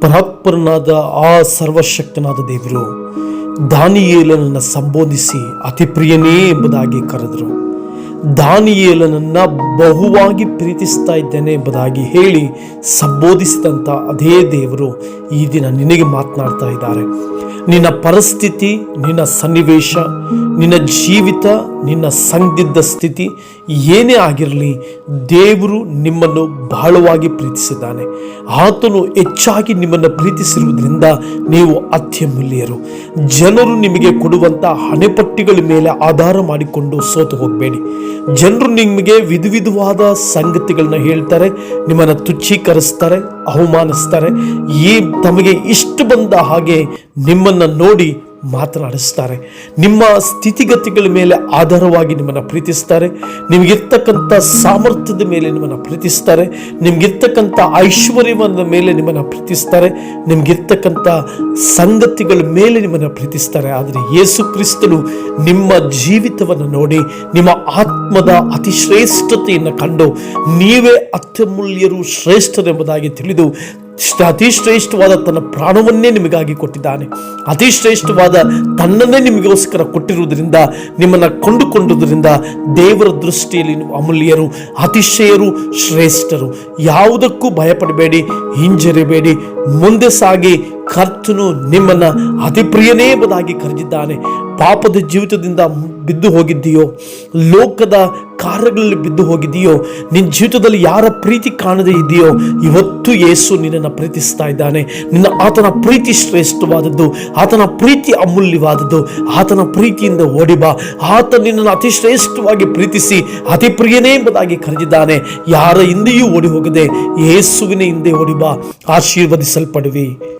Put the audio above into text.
ಪರಾತ್ಪರನಾದ ಆ ಸರ್ವಶಕ್ತನಾದ ದೇವರು, ದಾನಿಯೇಲನನ್ನು ಸಂಬೋಧಿಸಿ ಅತಿ ಪ್ರಿಯನೇ ಎಂಬುದಾಗಿ ಕರೆದರು. ದಾನಿಯೇಲನನ್ನು ಬಹುವಾಗಿ ಪ್ರೀತಿಸ್ತಾ ಇದ್ದೇನೆ ಎಂಬುದಾಗಿ ಹೇಳಿ ಸಂಬೋಧಿಸಿದಂಥ ಅದೇ ದೇವರು ಈ ದಿನ ನಿನಗೆ ಮಾತನಾಡ್ತಾ ಇದ್ದಾರೆ. ನಿನ್ನ ಪರಿಸ್ಥಿತಿ, ನಿನ್ನ ಸನ್ನಿವೇಶ, ನಿನ್ನ ಜೀವಿತ ನಿನ್ನ ಸಂದಿದ್ದ ಸ್ಥಿತಿ ಏನೇ ಆಗಿರಲಿ, ದೇವರು ನಿಮ್ಮನ್ನು ಬಹಳವಾಗಿ ಪ್ರೀತಿಸಿದ್ದಾನೆ. ಆತನು ಹೆಚ್ಚಾಗಿ ನಿಮ್ಮನ್ನು ಪ್ರೀತಿಸಿರುವುದರಿಂದ ನೀವು ಅತ್ಯಮೂಲ್ಯರು. ಜನರು ನಿಮಗೆ ಕೊಡುವಂಥ ಹಣೆಪಟ್ಟಿಗಳ ಮೇಲೆ ಆಧಾರ ಮಾಡಿಕೊಂಡು ಸೋತು ಹೋಗಬೇಡಿ. ಜನರು ನಿಮಗೆ ವಿಧ ವಿಧವಾದ ಸಂಗತಿಗಳನ್ನ ಹೇಳ್ತಾರೆ, ನಿಮ್ಮನ್ನು ತುಚ್ಛೀಕರಿಸ್ತಾರೆ, ಅವಮಾನಿಸ್ತಾರೆ. ಈ ತಮಗೆ ಇಷ್ಟು ಬಂದ ಹಾಗೆ ನಿಮ್ಮನ್ನು ನೋಡಿ ಮಾತನಾಡಿಸ್ತಾರೆ ನಿಮ್ಮ ಸ್ಥಿತಿಗತಿಗಳ ಮೇಲೆ ಆಧಾರವಾಗಿ ನಿಮ್ಮನ್ನು ಪ್ರೀತಿಸ್ತಾರೆ ನಿಮಗಿರ್ತಕ್ಕಂಥ ಸಾಮರ್ಥ್ಯದ ಮೇಲೆ ನಿಮ್ಮನ್ನು ಪ್ರೀತಿಸ್ತಾರೆ ನಿಮಗಿರ್ತಕ್ಕಂಥ ಐಶ್ವರ್ಯವನ್ನ ಮೇಲೆ ನಿಮ್ಮನ್ನು ಪ್ರೀತಿಸ್ತಾರೆ ನಿಮಗಿರ್ತಕ್ಕಂಥ ಸಂಗತಿಗಳ ಮೇಲೆ ನಿಮ್ಮನ್ನು ಪ್ರೀತಿಸ್ತಾರೆ ಆದರೆ ಯೇಸು ಕ್ರಿಸ್ತನು ನಿಮ್ಮ ಜೀವಿತವನ್ನು ನೋಡಿ, ನಿಮ್ಮ ಆತ್ಮದ ಅತಿ ಶ್ರೇಷ್ಠತೆಯನ್ನು ಕಂಡು, ನೀವೇ ಅತ್ಯಮೂಲ್ಯರು ಶ್ರೇಷ್ಠರೆಂಬುದಾಗಿ ತಿಳಿದು ಅತಿ ಶ್ರೇಷ್ಠವಾದ ತನ್ನ ಪ್ರಾಣವನ್ನೇ ನಿಮಗಾಗಿ ಕೊಟ್ಟಿದ್ದಾನೆ. ಅತಿ ಶ್ರೇಷ್ಠವಾದ ತನ್ನನ್ನೇ ನಿಮಗೋಸ್ಕರ ಕೊಟ್ಟಿರುವುದರಿಂದ, ನಿಮ್ಮನ್ನು ಕೊಂಡುಕೊಂಡುದರಿಂದ ದೇವರ ದೃಷ್ಟಿಯಲ್ಲಿ ನೀವು ಅಮೂಲ್ಯರು, ಅತಿಶಯರು, ಶ್ರೇಷ್ಠರು. ಯಾವುದಕ್ಕೂ ಭಯಪಡಬೇಡಿ, ಹಿಂಜರಿಬೇಡಿ. ಮುಂದೆ ಸಾಗಿ ಕರ್ತನು ನಿಮ್ಮನ್ನು ಅತಿ ಪ್ರಿಯನೇ ಎಂಬುದಾಗಿ ಕರೆದಿದ್ದಾನೆ. ಪಾಪದ ಜೀವಿತದಿಂದ ಬಿದ್ದು ಹೋಗಿದ್ದೀಯೋ? ಲೋಕದ ಕಾರ್ಯಗಳಲ್ಲಿ ಬಿದ್ದು ಹೋಗಿದೆಯೋ ನಿನ್ನ ಜೀವಿತದಲ್ಲಿ ಯಾರ ಪ್ರೀತಿ ಕಾಣದೇ ಇದೆಯೋ? ಇವತ್ತು ಯೇಸು ನಿನ್ನನ್ನು ಪ್ರೀತಿಸ್ತಾ ಇದ್ದಾನೆ. ನಿನ್ನ ಆತನ ಪ್ರೀತಿ ಶ್ರೇಷ್ಠವಾದದ್ದು, ಆತನ ಪ್ರೀತಿ ಅಮೂಲ್ಯವಾದದ್ದು. ಆತನ ಪ್ರೀತಿಯಿಂದ ಓಡಿಬ ಆತ ನಿನ್ನನ್ನು ಅತಿ ಶ್ರೇಷ್ಠವಾಗಿ ಪ್ರೀತಿಸಿ, ಅತಿ ಪ್ರಿಯನೇ ಎಂಬುದಾಗಿ ಕರೆದಿದ್ದಾನೆ. ಯಾರ ಹಿಂದೆಯೂ ಓಡಿ ಹೋಗದೆ ಯೇಸುವಿನ ಹಿಂದೆ ಓಡಿಬ ಆಶೀರ್ವದಿಸಲ್ಪಡುವಿ.